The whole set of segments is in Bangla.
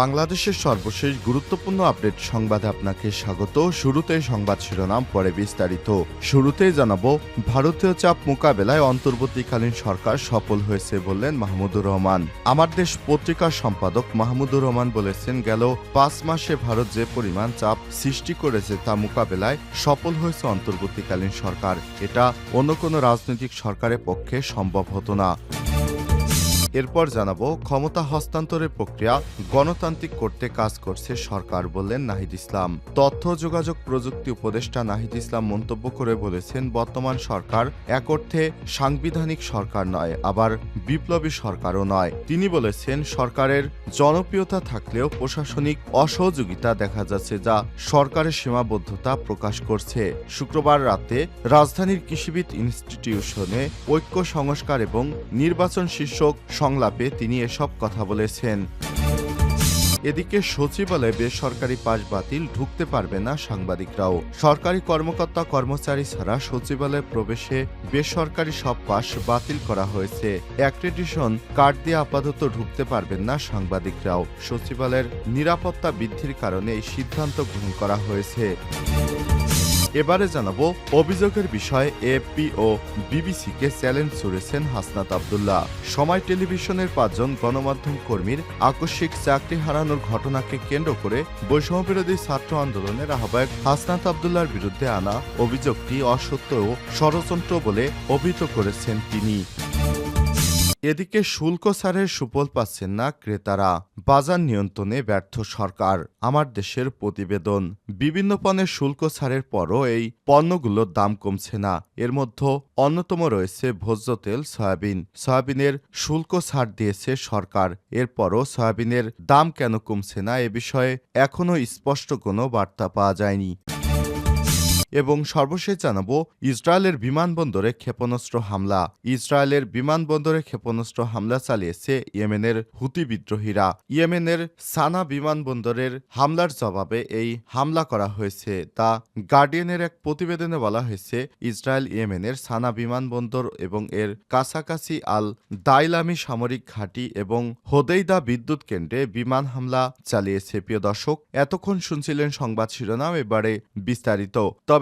বাংলাদেশের সর্বশেষ গুরুত্বপূর্ণ আপডেট সংবাদে আপনাকে স্বাগত। শুরুতে সংবাদ শিরোনাম, পরে বিস্তারিত। শুরুতেই জানাব, ভারতীয় চাপ মোকাবেলায় অন্তর্বর্তীকালীন সরকার সফল হয়েছে বললেন মাহমুদুর রহমান। আমার দেশ পত্রিকার সম্পাদক মাহমুদুর রহমান বলেছেন, গেল পাঁচ মাসে ভারত যে পরিমাণ চাপ সৃষ্টি করেছে তা মোকাবেলায় সফল হয়েছে অন্তর্বর্তীকালীন সরকার। এটা অন্য কোনো রাজনৈতিক সরকারের পক্ষে সম্ভব হতো না। এরপর জানাব, ক্ষমতা হস্তান্তরের প্রক্রিয়া গণতান্ত্রিক করতে কাজ করছে সরকার বললেন নাহিদ ইসলাম। তথ্য যোগাযোগ প্রযুক্তি উপদেষ্টা নাহিদ ইসলাম মন্তব্য করে বলেছেন, বর্তমান সরকার এক অর্থে সাংবিধানিক সরকার নয়, আবার বিপ্লবী সরকারও নয়। তিনি বলেছেন, সরকারের জনপ্রিয়তা থাকলেও প্রশাসনিক অসহযোগিতা দেখা যাচ্ছে যা সরকারের সীমাবদ্ধতা প্রকাশ করছে। শুক্রবার রাতে রাজধানীর কৃষিবিদ ইনস্টিটিউশনে ঐক্য সংস্কার এবং নির্বাচন শীর্ষক সংলাপে তিনি এসব কথা বলেছেন। এদিকে সচিবালয়ে বেসরকারি পাশ বাতিল ঢুকতে পারবে না সাংবাদিকরাও। সরকারি কর্মকর্তা কর্মচারী ছাড়া সচিবালয়ে প্রবেশে বেসরকারি সব পাশ বাতিল করা হয়েছে। অ্যাক্রেডিশন কার্ড দিয়ে আপাতত ঢুকতে পারবেন না সাংবাদিকরাও। সচিবালয়ের নিরাপত্তা বৃদ্ধির কারণে এই সিদ্ধান্ত গ্রহণ করা হয়েছে। এবারে জানাব অভিযোগের বিষয়ে এপি ও বিবিসিকে চ্যালেঞ্জ ছুড়েছেন হাসনাত আবদুল্লাহ। সময় টেলিভিশনের পাঁচজন গণমাধ্যম কর্মীর আকস্মিক চাকরি হারানোর ঘটনাকে কেন্দ্র করে বৈষম্যবিরোধী ছাত্র আন্দোলনের আহ্বায়ক হাসনাত আবদুল্লার বিরুদ্ধে আনা অভিযোগটি অসত্য ও ষড়যন্ত্র বলে অভিহিত করেছেন তিনি। এদিকে শুল্ক ছাড়ের সুফল পাচ্ছেন না ক্রেতারা। বাজার নিয়ন্ত্রণে ব্যর্থ সরকার। আমার দেশের প্রতিবেদন। বিভিন্ন পণ্যের শুল্ক ছাড়ের পরও এই পণ্যগুলোর দাম কমছে না। এর মধ্যে অন্যতম রয়েছে ভোজ্য তেল, সয়াবিন। সয়াবিনের শুল্ক ছাড় দিয়েছে সরকার। এরপরও সয়াবিনের দাম কেন কমছে না এ বিষয়ে এখনও স্পষ্ট কোনো বার্তা পাওয়া যায়নি। এবং সর্বশেষ জানাব ইসরায়েলের বিমানবন্দরে ক্ষেপণাস্ত্র হামলা। ইসরায়েলের বিমানবন্দরে ক্ষেপণাস্ত্র হামলা চালিয়েছে ইয়েমেনের হুতি বিদ্রোহীরা। ইয়েমেনের সানা বিমানবন্দরের হামলার জবাবে এই হামলা করা হয়েছে। তা গার্ডিয়ানের এক প্রতিবেদনে বলা হয়েছে, ইসরায়েল ইয়েমেনের সানা বিমানবন্দর এবং এর কাছাকাছি আল দাইলামি সামরিক ঘাঁটি এবং হোদেইদা বিদ্যুৎ কেন্দ্রে বিমান হামলা চালিয়েছে। প্রিয় দর্শক, এতক্ষণ শুনছিলেন সংবাদ শিরোনাম, এবারে বিস্তারিত। তবে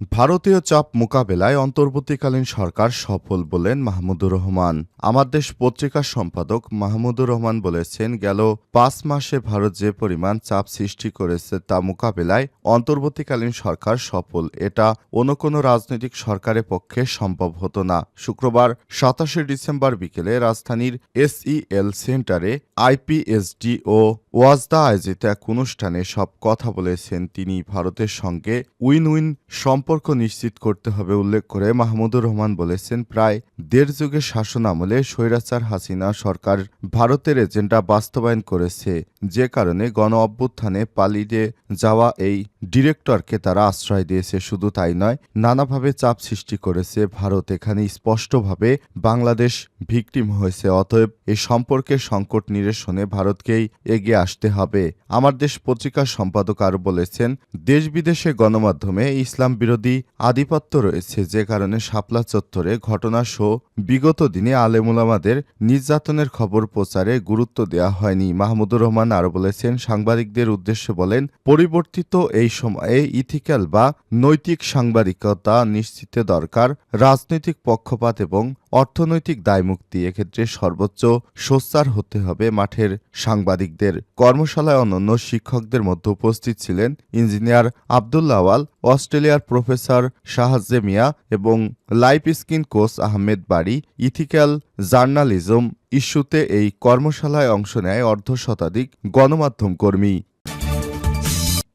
ভারতীয় চাপ মোকাবেলায় অন্তর্বর্তীকালীন সরকার সফল বলেন মাহমুদুর রহমান। আমার দেশ পত্রিকার সম্পাদক মাহমুদুর রহমান বলেছেন, গেল পাঁচ মাসে ভারত যে পরিমাণ চাপ সৃষ্টি করেছে তা মোকাবেলায় অন্তর্বর্তীকালীন সরকার সফল। এটা অন্য কোনো রাজনৈতিক সরকারের পক্ষে সম্ভব হতো না। শুক্রবার সাতাশে ডিসেম্বর বিকেলে রাজধানীর এসইএল সেন্টারে আইপিএসডি ও ওয়াজদা আয়োজিত এক অনুষ্ঠানে সব কথা বলেছেন তিনি ভারতের সঙ্গে। উইন উইন সম্পর্ক নিশ্চিত করতে হবে উল্লেখ করে মাহমুদুর রহমান বলেছেন, প্রায় দেড় যুগের শাসন আমলে স্বৈরাচার হাসিনা সরকার ভারতের এজেন্ডা বাস্তবায়ন করেছে। যে কারণে গণ অভ্যুত্থানে পালিয়ে যাওয়া এই ডিরেক্টরকে তারা আশ্রয় দিয়েছে। শুধু তাই নয়, নানাভাবে চাপ সৃষ্টি করেছে ভারত। এখানে স্পষ্টভাবে বাংলাদেশ ভিকটিম হয়েছে। অতএব এই সম্পর্কে সংকট নিরসনে ভারতকেই এগিয়ে আসতে হবে। আমার দেশ পত্রিকার সম্পাদক আরও বলেছেন দেশ বিদেশে গণমাধ্যমে ইসলাম বিরোধী আধিপত্য রয়েছে, যে কারণে শাপলা চত্বরে ঘটনা শো বিগত দিনে আলেমুলামাদের নির্যাতনের খবর প্রচারে গুরুত্ব দেওয়া হয়নি। মাহমুদুর রহমান আরও বলেছেন, সাংবাদিকদের উদ্দেশ্যে বলেন, পরিবর্তিত এই সময়ে ইথিক্যাল বা নৈতিক সাংবাদিকতা নিশ্চিতে দরকার। রাজনৈতিক পক্ষপাত এবং অর্থনৈতিক দায়মুক্তি এক্ষেত্রে সর্বোচ্চ সোচ্চার হতে হবে মাঠের সাংবাদিকদের। কর্মশালায় অন্যান্য শিক্ষকদের মধ্যে উপস্থিত ছিলেন ইঞ্জিনিয়ার আবদুল্লাওয়াল অস্ট্রেলিয়ার প্রফেসর শাহাজে মিয়া এবং লাইফ স্কিন কোচ আহমেদ বাড়ি ইথিক্যাল জার্নালিজম ইস্যুতে এই কর্মশালায় অংশ নেয় অর্ধশতাধিক গণমাধ্যম কর্মী।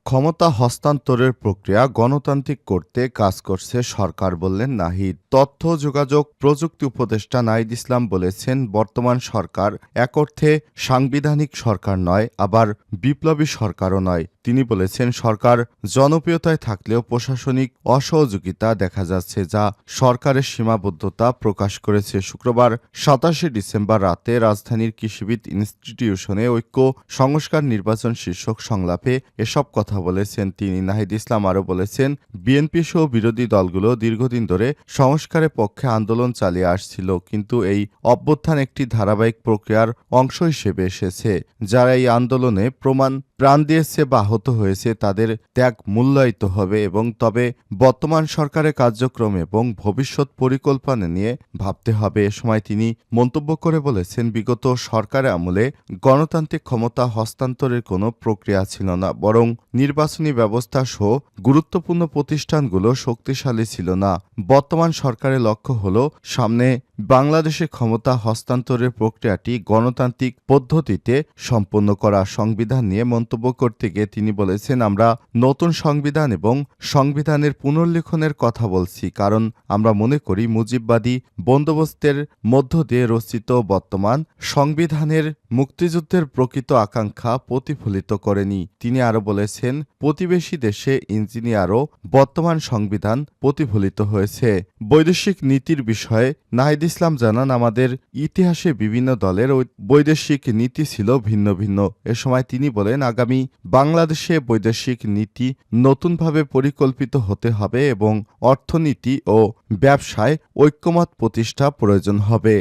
ক্ষমতা হস্তান্তরের প্রক্রিয়া গণতান্ত্রিক করতে কাজ করছে সরকার বললেন নাহিদ। তথ্য, যোগাযোগ, প্রযুক্তি উপদেষ্টা নাহিদ ইসলাম বলেছেন, বর্তমান সরকার এক অর্থে সাংবিধানিক সরকার নয়, আবার বিপ্লবী সরকারও নয়। তিনি বলেছেন, সরকার জনপ্রিয়তায় থাকলেও প্রশাসনিক অসহযোগিতা দেখা যাচ্ছে, যা সরকারের সীমাবদ্ধতা প্রকাশ করেছে। শুক্রবার সাতাশে ডিসেম্বর রাতে রাজধানীর কৃষিবিদ ইনস্টিটিউশনে ঐক্য সংস্কার নির্বাচন শীর্ষক সংলাপে এসব কথা বলেছেন তিনি। নাহিদ ইসলাম আরও বলেছেন, বিএনপি সহ বিরোধী দলগুলো দীর্ঘদিন ধরে সংস্কারের পক্ষে আন্দোলন চালিয়ে আসছিল, কিন্তু এই অভ্যুত্থান একটি ধারাবাহিক প্রক্রিয়ার অংশ হিসেবে এসেছে, যারা এই আন্দোলনে প্রমাণ প্রাণ দিয়েছে বা আহত হয়েছে, তাদের ত্যাগ মূল্যায়িত হবে এবং তবে বর্তমান সরকারের কার্যক্রম এবং ভবিষ্যৎ পরিকল্পনা নিয়ে ভাবতে হবে। এ সময় তিনি মন্তব্য করে বলেছেন, বিগত সরকারের আমলে গণতান্ত্রিক ক্ষমতা হস্তান্তরের কোনো প্রক্রিয়া ছিল না, বরং নির্বাচনী ব্যবস্থা সহ গুরুত্বপূর্ণ প্রতিষ্ঠানগুলো শক্তিশালী ছিল না। বর্তমান সরকারের লক্ষ্য হল সামনে বাংলাদেশে ক্ষমতা হস্তান্তরের প্রক্রিয়াটি গণতান্ত্রিক পদ্ধতিতে সম্পন্ন করা সংবিধান নিয়ে মন্তব্য করতে গিয়ে তিনি বলেছেন, আমরা নতুন সংবিধান এবং সংবিধানের পুনর্লেখনের কথা বলছি, কারণ আমরা মনে করি মুজিববাদী বন্দোবস্তের মধ্য দিয়ে রচিত বর্তমান সংবিধানের মুক্তিযুদ্ধের প্রকৃত আকাঙ্ক্ষা প্রতিফলিত করেনি। তিনি আরও বলেছেন, প্রতিবেশী দেশে ইঞ্জিনিয়ারও বর্তমান সংবিধান প্রতিফলিত হয়েছে। বৈদেশিক নীতির বিষয়ে নাহিদ ইসলাম জানান, আমাদের ইতিহাসে বিভিন্ন দলের বৈদেশিক নীতি ছিল ভিন্ন ভিন্ন। এ সময় তিনি বলেন, আগামী বাংলাদেশে বৈদেশিক নীতি নতুনভাবে পরিকল্পিত হতে হবে এবং অর্থনীতি ও ব্যবসায় ঐক্যমত প্রতিষ্ঠা প্রয়োজন হবে।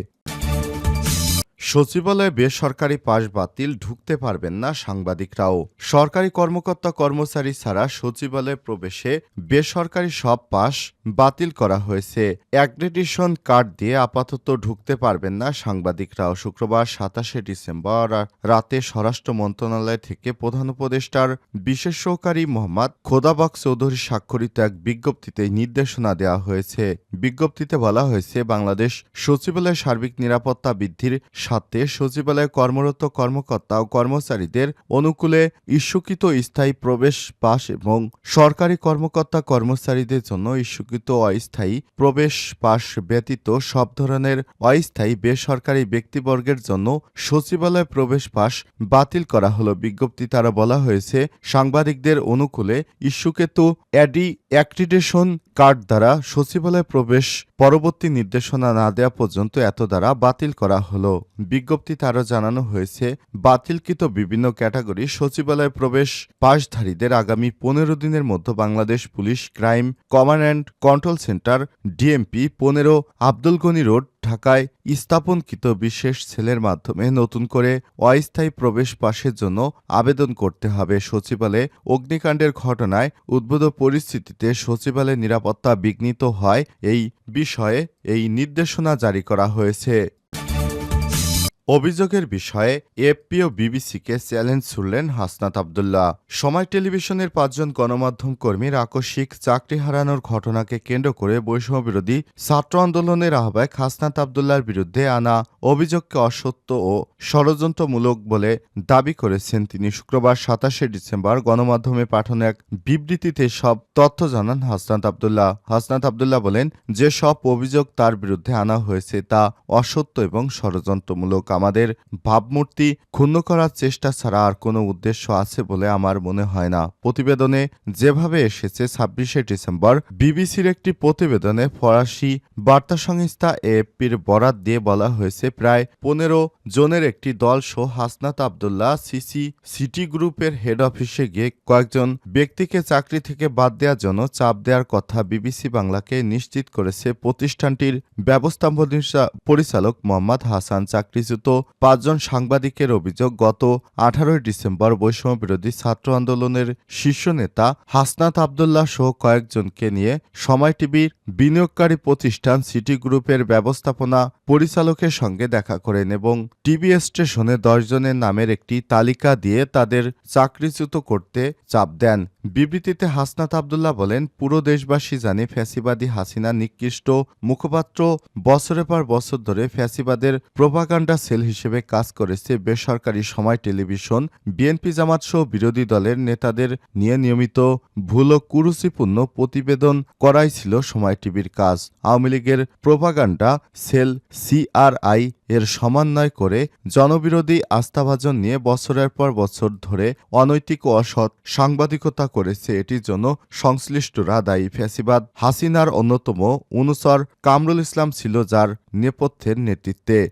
সচিবালয়ে বেসরকারি পাশ বাতিল ঢুকতে পারবেন না সাংবাদিকরাও। সরকারি কর্মকর্তা কর্মচারী ছাড়া সচিবালয়ে প্রবেশে বেসরকারি সব পাস বাতিল করা হয়েছে। অ্যাক্রেডিশন কার্ড দিয়ে আপাতত ঢুকতে পারবেন না সাংবাদিকরাও। শুক্রবার সাতাশে ডিসেম্বর রাতে স্বরাষ্ট্র মন্ত্রণালয় থেকে প্রধান উপদেষ্টার বিশেষ সহকারী মোহাম্মদ খোদাবাক চৌধুরী স্বাক্ষরিত এক বিজ্ঞপ্তিতে নির্দেশনা দেওয়া হয়েছে। বিজ্ঞপ্তিতে বলা হয়েছে, বাংলাদেশ সচিবালয় সার্বিক নিরাপত্তা বৃদ্ধির সাথে সচিবালয়ে কর্মরত কর্মকর্তা ও কর্মচারীদের অনুকূলে ইস্যুকৃত স্থায়ী প্রবেশ পাস এবং সরকারি কর্মকর্তা কর্মচারীদের জন্য ইস্যুকৃত অস্থায়ী প্রবেশ পাস ব্যতীত সব ধরনের অস্থায়ী বেসরকারি ব্যক্তিবর্গের জন্য সচিবালয় প্রবেশ পাস বাতিল করা হলো। বিজ্ঞপ্তি তারা বলা হয়েছে, সাংবাদিকদের অনুকূলে ইস্যুকৃত অ্যাডি অ্যাক্রিডেশন কার্ড দ্বারা সচিবালয় প্রবেশ পরবর্তী নির্দেশনা না দেওয়া পর্যন্ত এত দ্বারা বাতিল করা হলো। বিজ্ঞপ্তিতে আরও জানানো হয়েছে, বাতিলকৃত বিভিন্ন ক্যাটাগরি সচিবালয় প্রবেশ পাশধারীদের আগামী পনেরো দিনের মধ্যে Bangladesh police crime command and control centre DMP পনেরো আব্দুল গনি রোড, ঢাকায় স্থাপনকৃত বিশেষ সেলের মাধ্যমে নতুন করে অস্থায়ী প্রবেশ পাশের জন্য আবেদন করতে হবে। সচিবালয়ে অগ্নিকাণ্ডের ঘটনায় উদ্ভূত পরিস্থিতিতে সচিবালয়ের নিরাপত্তা বিঘ্নিত হয় এই বিষয়ে এই নির্দেশনা জারি করা হয়েছে। অভিযোগের বিষয়ে এফপি ও বিবিসিকে চ্যালেঞ্জ ছুড়লেন হাসনাত আবদুল্লাহ। সময় টেলিভিশনের পাঁচজন গণমাধ্যম কর্মীর আকস্মিক চাকরি হারানোর ঘটনাকে কেন্দ্র করে বৈষম্য বিরোধী ছাত্র আন্দোলনের আহ্বায়ক হাসনাত আবদুল্লার বিরুদ্ধে আনা অভিযোগকে অসত্য ও ষড়যন্ত্রমূলক বলে দাবি করেছেন তিনি। শুক্রবার সাতাশে ডিসেম্বর গণমাধ্যমে পাঠানো এক বিবৃতিতে সব তথ্য জানান হাসনাত আবদুল্লাহ। হাসনাত আবদুল্লাহ বলেন যে সব অভিযোগ তার বিরুদ্ধে আনা হয়েছে তা অসত্য এবং ষড়যন্ত্রমূলক। আমাদের ভাবমূর্তি ক্ষুণ্ণ করার চেষ্টা ছাড়া আর কোনো উদ্দেশ্য আছে বলে আমার মনে হয় না। প্রতিবেদনে যেভাবে এসেছে ছাব্বিশে ডিসেম্বর, বিবিসির একটি প্রতিবেদনে ফরাসি বার্তা সংস্থা এএফপির বরাত দিয়ে বলা হয়েছে, প্রায় পনেরো জনের একটি দল সহ হাসনাত আবদুল্লাহ সিসি সিটি গ্রুপের হেড অফিসে গিয়ে কয়েকজন ব্যক্তিকে চাকরি থেকে বাদ দেওয়ার জন্য চাপ দেওয়ার কথা বিবিসি বাংলাকে নিশ্চিত করেছে। প্রতিষ্ঠানটির ব্যবস্থাপনা পরিচালক মোহাম্মদ হাসান চাকরিচ্যুত পাঁচজন সাংবাদিকের অভিযোগ গত আঠারোই ডিসেম্বর বৈষম্য বিরোধী ছাত্র আন্দোলনের শীর্ষ নেতা হাসনাত আবদুল্লাহ সহ কয়েকজনকে নিয়ে সময় টিভির বিনিয়োগকারী প্রতিষ্ঠান সিটি গ্রুপের ব্যবস্থাপনা পরিচালকের সঙ্গে দেখা করেন এবং টিভি স্টেশনে দশজনের নামের একটি তালিকা দিয়ে তাদের চাকরিচ্যুত করতে চাপ দেন। বিবৃতিতে হাসনাত আবদুল্লাহ বলেন, পুরো দেশবাসী জানে ফ্যাসিবাদী হাসিনা নিকৃষ্ট মুখপাত্র। বছরের পর বছর ধরে ফ্যাসিবাদের প্রোপাগান্ডা সেল হিসেবে কাজ করেছে বেসরকারি সময় টেলিভিশন, বিএনপি জামাত সহ বিরোধী দলের নেতাদের নিয়ে নিয়মিত ভুল ও কুরুচিপূর্ণ প্রতিবেদন করাই ছিল সময় টিভির কাজ। আওয়ামী লীগের প্রোপাগান্ডা সেল সিআরআই এর সমন্বয় করে জনবিরোধী আস্থাভাজন নিয়ে বছরের পর বছর ধরে অনৈতিক ও অসৎ সাংবাদিকতা করেছে। এটির জন্য সংশ্লিষ্টরা দায়ী। ফ্যাসিবাদ হাসিনার অন্যতম অনুসর কামরুল ইসলাম ছিল যার নেপথ্যের নেতৃত্বে।